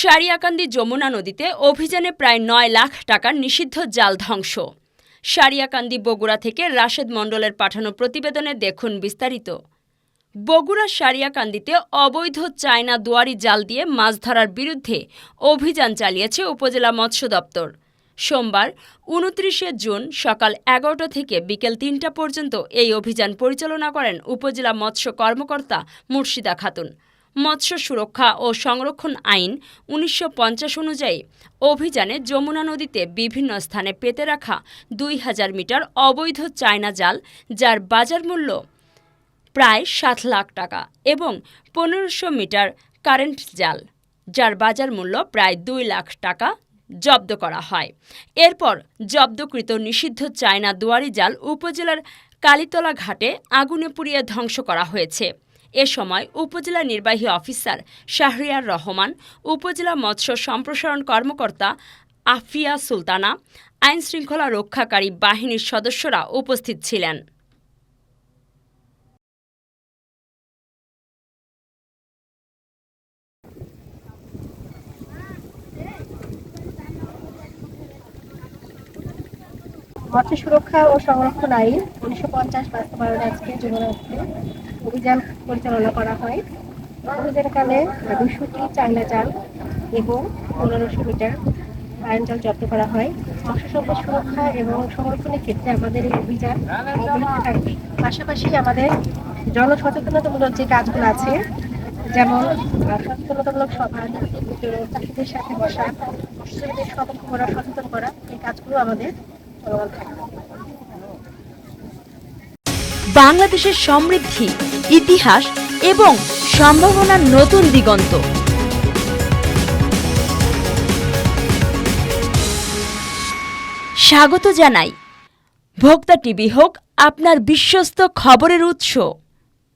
সারিয়াকান্দি যমুনা নদীতে অভিযানে প্রায় নয় লাখ টাকার নিষিদ্ধ জাল ধ্বংস। সারিয়াকান্দি বগুড়া থেকে রাশেদ মণ্ডলের পাঠানো প্রতিবেদনে দেখুন বিস্তারিত। বগুড়া সারিয়াকান্দিতে অবৈধ চায়না দুয়ারি জাল দিয়ে মাছ ধরার বিরুদ্ধে অভিযান চালিয়েছে উপজেলা মৎস্য দপ্তর। সোমবার, উনত্রিশে জুন সকাল এগারোটা থেকে বিকেল তিনটা পর্যন্ত এই অভিযান পরিচালনা করেন উপজেলা মৎস্য কর্মকর্তা মুর্শিদা খাতুন। মৎস্য সুরক্ষা ও সংরক্ষণ আইন উনিশশো পঞ্চাশ অনুযায়ী অভিযানে যমুনা নদীতে বিভিন্ন স্থানে পেতে রাখা দুই হাজার মিটার অবৈধ চায়না জাল, যার বাজার মূল্য প্রায় সাত লাখ টাকা এবং পনেরোশো মিটার কারেন্ট জাল, যার বাজার মূল্য প্রায় দুই লাখ টাকা জব্দ করা হয়। এরপর জব্দকৃত নিষিদ্ধ চায়না দুয়ারি জাল উপজেলার কালীতলা ঘাটে আগুনে পুড়িয়ে ধ্বংস করা হয়েছে। এ সময় উপজেলা নির্বাহী অফিসার শাহরিয়ার রহমান, উপজেলা মৎস্য সম্প্রসারণ কর্মকর্তা আফিয়া সুলতানা, আইন শৃঙ্খলা রক্ষাকারী বাহিনীর সদস্যরা উপস্থিত ছিলেন। মৎস্য সুরক্ষা ও সংরক্ষণ আইন উনিশশো পঞ্চাশ বাস্তবায়ন আজকে যুবরাজকে অভিযান পরিচালনা করা হয়। অভিযানকালে দুশোটি চায়না জাল এবং পনেরোশো মিটার কারেন্ট জাল জব্দ করা হয়। মৎস্য সম্পদ সুরক্ষা এবং সংরক্ষণের ক্ষেত্রে আমাদের এই অভিযান পাশাপাশি আমাদের জনসচেতনতামূলক যে কাজগুলো আছে, যেমন সচেতনতামূলক সভা, চাষিদের সাথে বসা, মৎস্যজীবীদের সতর্ক করা, সচেতন করা, এই কাজগুলো আমাদের চলমান থাকবে বাংলাদেশের সমৃদ্ধি, ইতিহাস এবং সম্ভাবনার নতুন দিগন্ত। স্বাগত জানাই। ভোক্তা টিভি হোক, আপনার বিশ্বস্ত খবরের উৎস।